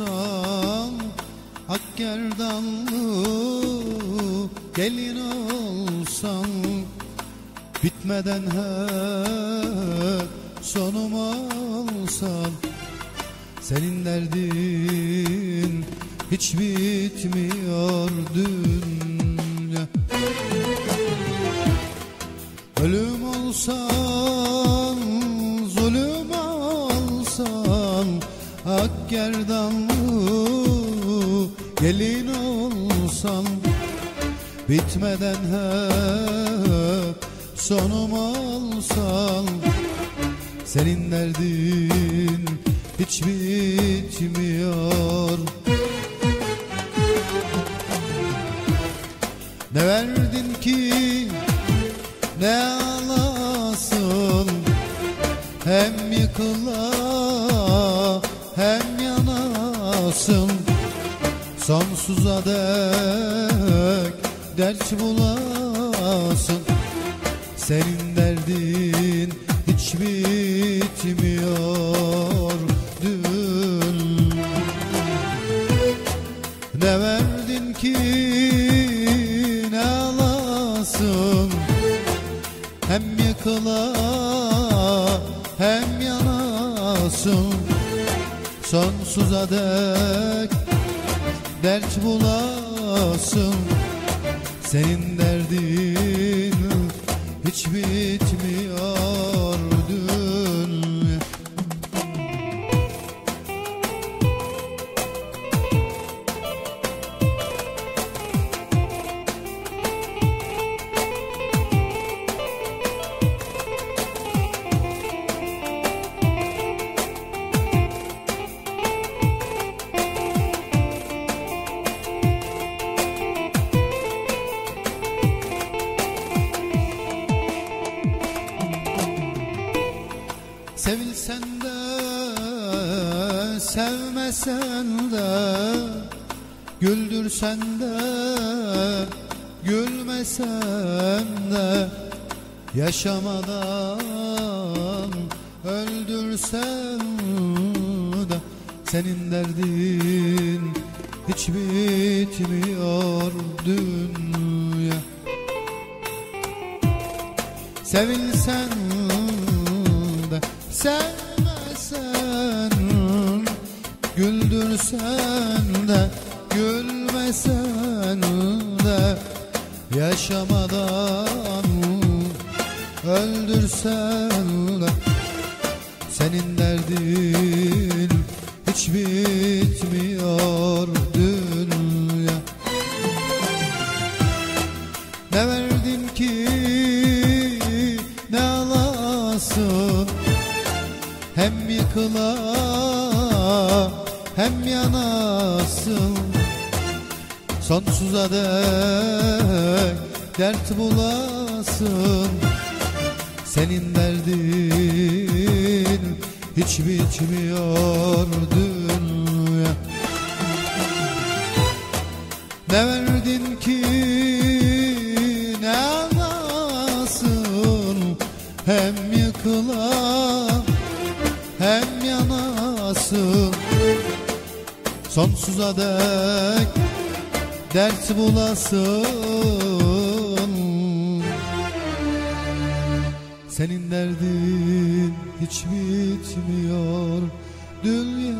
Olsan Hak gerdanlı Gelin olsan Bitmeden hep sonum olsan Senin derdin hiç bitmiyor dünya. Ölüm olsan, gerdanlı gelin olsan Bitmeden hep sonum olsan Senin derdin hiç bitmiyor. Ne verdin ki ne alasın? Hem yıkıla Sonsuza dek dert bulasın. Senin derdin hiç bitmiyor dün. Ne verdin ki ne alasın? Hem yıkıla hem yanasın. Sonsuza dek dert bulasın. Senin derdin Sevilsen de sevmesen de Güldürsen de gülmesen de Yaşamadan öldürsen de Senin derdin hiç bitmiyor dünya. Sevilsen sevmesen Güldürsen de gülmesen de. Yaşamadan öldürsen de. Senin derdin hiç bitmiyor dünya. Ne verdin ki ne alasın Yıkıla hem yanasın. Sonsuza dek dert bulasın. Senin derdin hiç bitmiyor dünya. Ne verdin ki ne alasın Hem yıkıla sonsuza dek ders bulasın. Senin derdin hiç bitmiyor dünya.